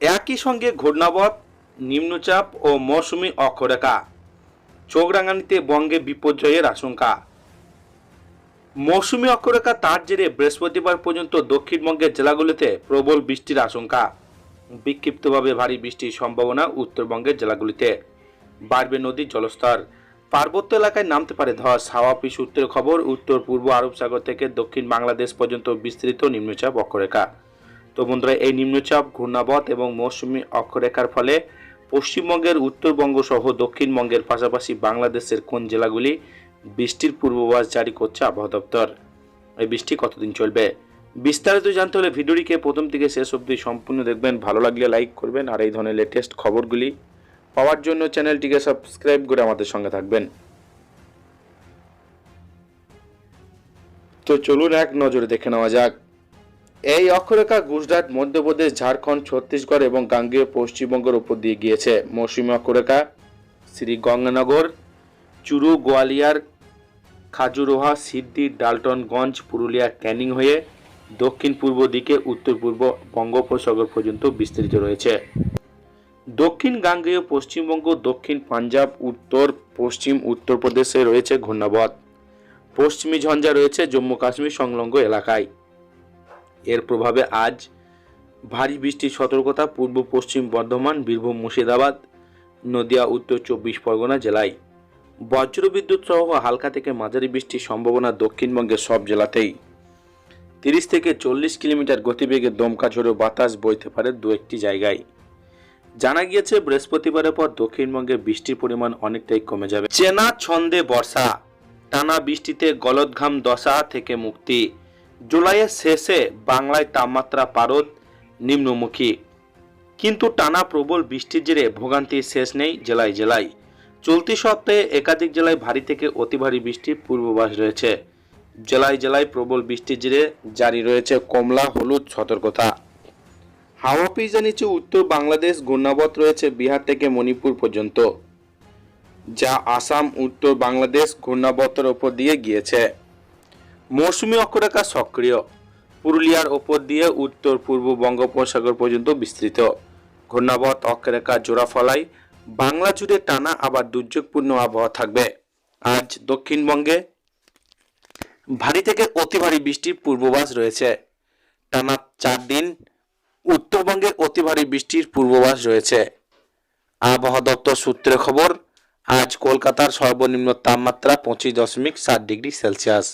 একই সঙ্গে ঘূর্ণাবত, নিম্নচাপ ও মৌসুমি অক্ষরেখা। চোখ রাঙানিতে বঙ্গে বিপর্যয়ের আশঙ্কা। মৌসুমি অক্ষরেখা তার জেরে বৃহস্পতিবার পর্যন্ত দক্ষিণবঙ্গের জেলাগুলিতে প্রবল বৃষ্টির আশঙ্কা। বিক্ষিপ্তভাবে ভারী বৃষ্টির সম্ভাবনা উত্তরবঙ্গের জেলাগুলিতে। বাড়বে নদীর জলস্তর। পার্বত্য এলাকায় নামতে পারে ধস। হাওয়া সূত্রের খবর উত্তর পূর্ব আরব সাগর থেকে দক্ষিণ বাংলাদেশ পর্যন্ত বিস্তৃত নিম্নচাপ অক্ষরেখা। তো বন্ধুরা, এই নিম্নচাপ, ঘূর্ণাবত এবং মৌসুমি অক্ষরেখার ফলে পশ্চিমবঙ্গের উত্তরবঙ্গ সহ দক্ষিণবঙ্গের পাশাপাশি বাংলাদেশের কোন জেলাগুলি বৃষ্টির পূর্বাভাস জারি করছে আবহাওয়া দপ্তর? এই বৃষ্টি কতদিন চলবে? বিস্তারিত জানতে হলে ভিডিওটিকে প্রথম থেকে শেষ অবধি সম্পূর্ণ দেখবেন। ভালো লাগলে লাইক করবেন আর এই ধরনের লেটেস্ট খবরগুলি পাওয়ার জন্য চ্যানেলটিকে সাবস্ক্রাইব করে আমাদের সঙ্গে থাকবেন। তো চলুন এক নজরে দেখে নেওয়া যাক। এই অক্ষরেখা গুজরাট, মধ্যপ্রদেশ, ঝাড়খণ্ড, ছত্তিশগড় এবং গাঙ্গেয় পশ্চিমবঙ্গের উপর দিয়ে গিয়েছে। মৌসুমী অক্ষরেখা, শ্রী গঙ্গানগর, চুরু, গোয়ালিয়ার, খাজুরোহা সিদ্ধি ডালটনগঞ্জ পুরুলিয়া ক্যানিং হয়ে দক্ষিণ পূর্ব দিকে উত্তর পূর্ব বঙ্গোপসাগর পর্যন্ত বিস্তৃত রয়েছে। দক্ষিণ গাঙ্গেয় পশ্চিমবঙ্গ, দক্ষিণ পাঞ্জাব, উত্তর, পশ্চিম উত্তরপ্রদেশে রয়েছে ঘূর্ণাবত। পশ্চিমী ঝঞ্ঝা রয়েছে জম্মু কাশ্মীর সংলগ্ন এলাকায়। এর প্রভাবে আজ ভারী বৃষ্টির সতর্কতা পূর্ব পশ্চিম বর্ধমান, বীরভূম, মুর্শিদাবাদ, নদিয়া, উত্তর চব্বিশ পরগনা জেলায়। বজ্রবিদ্যুৎ সহ হালকা থেকে মাঝারি বৃষ্টির সম্ভাবনা দক্ষিণবঙ্গের সব জেলাতেই। তিরিশ থেকে চল্লিশ কিলোমিটার গতিবেগে দমকা ঝোড়ো বাতাস বইতে পারে দু একটি জায়গায়। জানা গিয়েছে, বৃহস্পতিবারের পর দক্ষিণবঙ্গে বৃষ্টির পরিমাণ অনেকটাই কমে যাবে। চেনা ছন্দে বর্ষা। টানা বৃষ্টিতে গলদঘাম দশা থেকে মুক্তি। জুলাইয়ের শেষে বাংলায় তাপমাত্রা পারদ নিম্নমুখী। কিন্তু টানা প্রবল বৃষ্টির জেরে ভোগান্তির শেষ নেই জেলায় জেলায়। চলতি সপ্তাহে একাধিক জেলায় ভারী থেকে অতি ভারী বৃষ্টির পূর্বাভাস রয়েছে। জেলায় জেলায় প্রবল বৃষ্টির জেরে জারি রয়েছে কমলা, হলুদ, সতর্কতা। হাওয়া পিস জানিয়েছে উত্তর বাংলাদেশ, ঘূর্ণাবত রয়েছে বিহার থেকে মণিপুর পর্যন্ত, যা আসাম, উত্তর বাংলাদেশ ঘূর্ণাবতের ওপর দিয়ে গিয়েছে। মৌসুমী অক্ষরেখা সক্রিয়। পুরুলিয়ার ওপর দিয়ে উত্তর, পূর্ব বঙ্গোপসাগর পর্যন্ত বিস্তৃত। ঘূর্ণাবত অক্ষরেখা জোড়া ফলায় বাংলা জুড়ে টানা আবার দুর্যোগপূর্ণ আবহাওয়া থাকবে। আজ দক্ষিণবঙ্গে ভারী থেকে অতি ভারী বৃষ্টির পূর্বাভাস রয়েছে। টানা চার দিন উত্তরবঙ্গে অতি ভারী বৃষ্টির পূর্বাভাস রয়েছে। আবহাওয়া দপ্তর সূত্রে খবর, আজ কলকাতার সর্বনিম্ন তাপমাত্রা পঁচিশ দশমিক সাত ডিগ্রি সেলসিয়াস।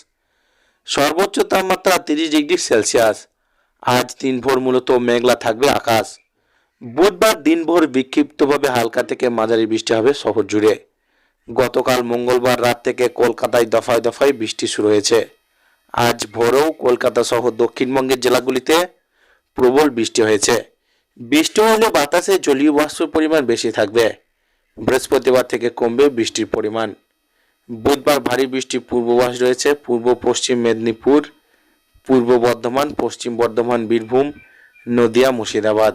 সর্বোচ্চ তাপমাত্রা তিরিশ ডিগ্রি সেলসিয়াস। আজ দিনভর মূলত মেঘলা থাকবে আকাশ। বুধবার দিনভর বিক্ষিপ্তভাবে হালকা থেকে মাঝারি বৃষ্টি হবে শহর জুড়ে। গতকাল মঙ্গলবার রাত থেকে কলকাতায় দফায় দফায় বৃষ্টি শুরু হয়েছে। আজ ভোরেও কলকাতা সহ দক্ষিণবঙ্গের জেলাগুলিতে প্রবল বৃষ্টি হয়েছে। বৃষ্টি হলে বাতাসে জলীয় বাষ্পের পরিমাণ বেশি থাকবে। বৃহস্পতিবার থেকে কমবে বৃষ্টির পরিমাণ। বুধবার ভারী বৃষ্টির পূর্বাভাস রয়েছে। পূর্ব পশ্চিম মেদিনীপুর, পূর্ব বর্ধমান, পশ্চিম বর্ধমান, বীরভূম, নদিয়া, মুর্শিদাবাদ।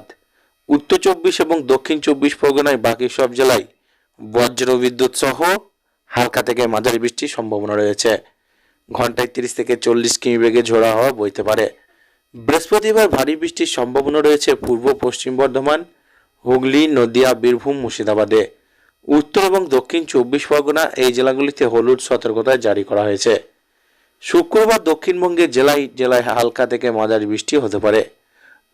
উত্তর চব্বিশ এবং দক্ষিণ চব্বিশ পরগনায় বাকি সব জেলায় বজ্র বিদ্যুৎ সহ হালকা থেকে মাঝারি বৃষ্টির সম্ভাবনা রয়েছে। ঘন্টায় তিরিশ থেকে চল্লিশ কিমি বেগে ঝোড়া হওয়া বইতে পারে। বৃহস্পতিবার ভারী বৃষ্টির সম্ভাবনা রয়েছে পূর্ব পশ্চিম বর্ধমান, হুগলি, নদিয়া, বীরভূম, মুর্শিদাবাদে। উত্তর এবং দক্ষিণ চব্বিশ পরগনা এই জেলাগুলিতে হলুদ সতর্কতা জারি করা হয়েছে। শুক্রবার দক্ষিণবঙ্গের জেলায় জেলায় হালকা থেকে মাঝারি বৃষ্টি হতে পারে।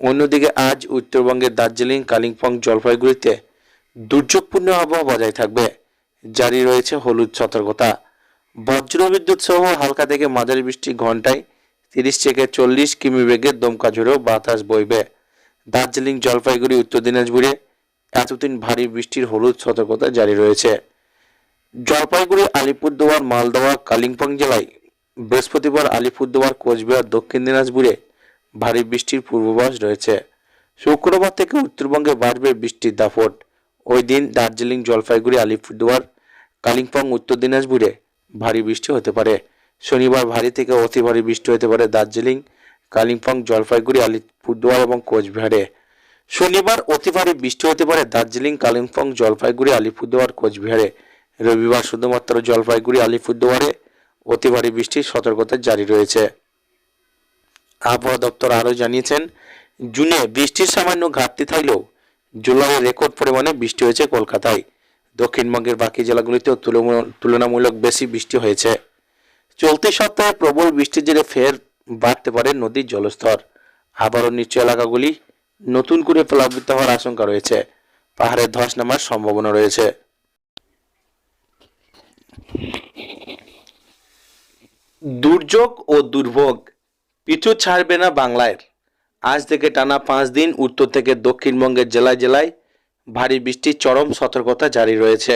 অন্যদিকে আজ উত্তরবঙ্গের দার্জিলিং, কালিম্পং জলপাইগুড়িতে দুর্যোগপূর্ণ আবহাওয়া বজায় থাকবে। জারি রয়েছে হলুদ সতর্কতা। বজ্রবিদ্যুৎ সহ হালকা থেকে মাঝারি বৃষ্টি ঘন্টায় তিরিশ থেকে চল্লিশ কিমি বেগে দমকা ঝোড়েও বাতাস বইবে। দার্জিলিং, জলপাইগুড়ি, উত্তর দিনাজপুরে এতদিন ভারী বৃষ্টির হলুদ সতর্কতা জারি রয়েছে। জলপাইগুড়ি, আলিপুরদুয়ার মালদহ কালিম্পং জেলায় বৃহস্পতিবার আলিপুরদুয়ার, কোচবিহার, দক্ষিণ দিনাজপুরে ভারী বৃষ্টির পূর্বাভাস রয়েছে। শুক্রবার থেকে উত্তরবঙ্গে বাড়বে বৃষ্টির দাপট। ওই দিন দার্জিলিং, জলপাইগুড়ি, আলিপুরদুয়ার, কালিম্পং, উত্তর দিনাজপুরে ভারী বৃষ্টি হতে পারে। শনিবার ভারী থেকে অতি ভারী বৃষ্টি হতে পারে দার্জিলিং, কালিম্পং, জলপাইগুড়ি, আলিপুরদুয়ার এবং কোচবিহারে। শনিবার অতি ভারী বৃষ্টি হতে পারে দার্জিলিং, কালিম্পং, জলপাইগুড়ি, আলিপুরদুয়ার, কোচবিহারে। রবিবার শুধুমাত্র জলপাইগুড়ি, আলিপুরদুয়ারে অতি ভারী বৃষ্টির সতর্কতা জারি রয়েছে। আবহাওয়া দপ্তর আরও জানিয়েছেন, জুনে বৃষ্টির সামান্য ঘাটতি থাকলেও জুলাইয়ে রেকর্ড পরিমাণে বৃষ্টি হয়েছে কলকাতায়। দক্ষিণবঙ্গের বাকি জেলাগুলিতেও তুলনামূলক বেশি বৃষ্টি হয়েছে। চলতি সপ্তাহে প্রবল বৃষ্টির জেরে ফের বাড়তে পারে নদীর জলস্তর। আবারও নিচু এলাকাগুলি নতুন করে প্লাবিত হওয়ার আশঙ্কা রয়েছে। পাহাড়ে ধস নামার সম্ভাবনা রয়েছে। দুর্যোগ ও দুর্ভোগ, পিছু ছাড়বে না বাংলায়। আজ থেকে টানা পাঁচ দিন উত্তর থেকে দক্ষিণবঙ্গের জেলায় জেলায় ভারী বৃষ্টির চরম সতর্কতা জারি রয়েছে।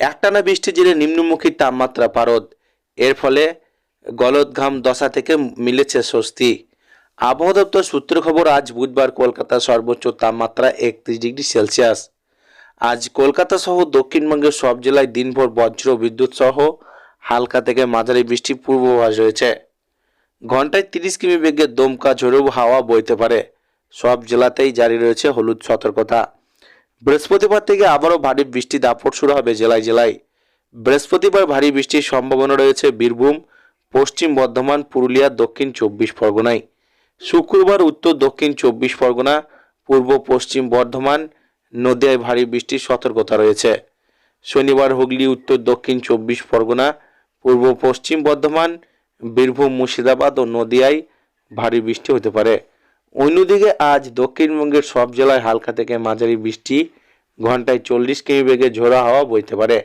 একটানা বৃষ্টির জেরে নিম্নমুখী তাপমাত্রা পারদ। এর ফলে গলদঘাম দশা থেকে মিলেছে স্বস্তি। আবহাওয়া দপ্তর সূত্র খবর, আজ বুধবার কলকাতার সর্বোচ্চ তাপমাত্রা একত্রিশ ডিগ্রি সেলসিয়াস। আজ কলকাতা সহ দক্ষিণবঙ্গের সব জেলায় দিনভর বজ্র বিদ্যুৎ সহ হালকা থেকে মাঝারি বৃষ্টির পূর্বাভাস রয়েছে। ঘন্টায় তিরিশ কিমি বেগে দমকা ঝোড়ো হাওয়া বইতে পারে। সব জেলাতেই জারি রয়েছে হলুদ সতর্কতা। বৃহস্পতিবার থেকে আবারও ভারী বৃষ্টি দাপট শুরু হবে জেলায় জেলায়। বৃহস্পতিবার ভারী বৃষ্টির সম্ভাবনা রয়েছে বীরভূম, পশ্চিম বর্ধমান, পুরুলিয়া, দক্ষিণ চব্বিশ পরগনায়। শুক্রবার উত্তর দক্ষিণ চব্বিশ পরগনা, পূর্ব পশ্চিম বর্ধমান, নদিয়ায় ভারী বৃষ্টির সতর্কতা রয়েছে। শনিবার হুগলি, উত্তর দক্ষিণ চব্বিশ পরগনা, পূর্ব পশ্চিম বর্ধমান, বীরভূম, মুর্শিদাবাদ ও নদিয়ায় ভারী বৃষ্টি হতে পারে। অন্যদিকে আজ দক্ষিণবঙ্গের সব জেলায় হালকা থেকে মাঝারি বৃষ্টি, ঘন্টায় চল্লিশ কিমি বেগে ঝোড়া হাওয়া বইতে পারে।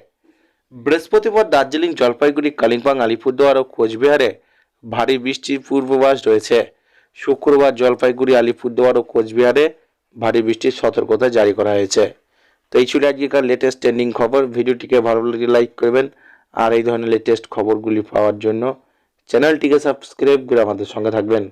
বৃহস্পতিবার দার্জিলিং, জলপাইগুড়ি, কালিম্পং, আলিপুরদুয়ার ও কোচবিহারে ভারী বৃষ্টির পূর্বাভাস রয়েছে। শুক্রবার জলপাইগুড়ি, আলিপুরদুয়ার ও কোচবিহারে ভারী বৃষ্টির সতর্কতা জারি করা হয়েছে। তো এই ছিল আজকেকার লেটেস্ট ট্রেন্ডিং খবর। ভিডিওটিকে ভালো লাগলে লাইক করবেন। আর এই ধরনের লেটেস্ট খবরগুলি পাওয়ার জন্য চ্যানেলটিকে সাবস্ক্রাইব করে আমাদের সঙ্গে থাকবেন।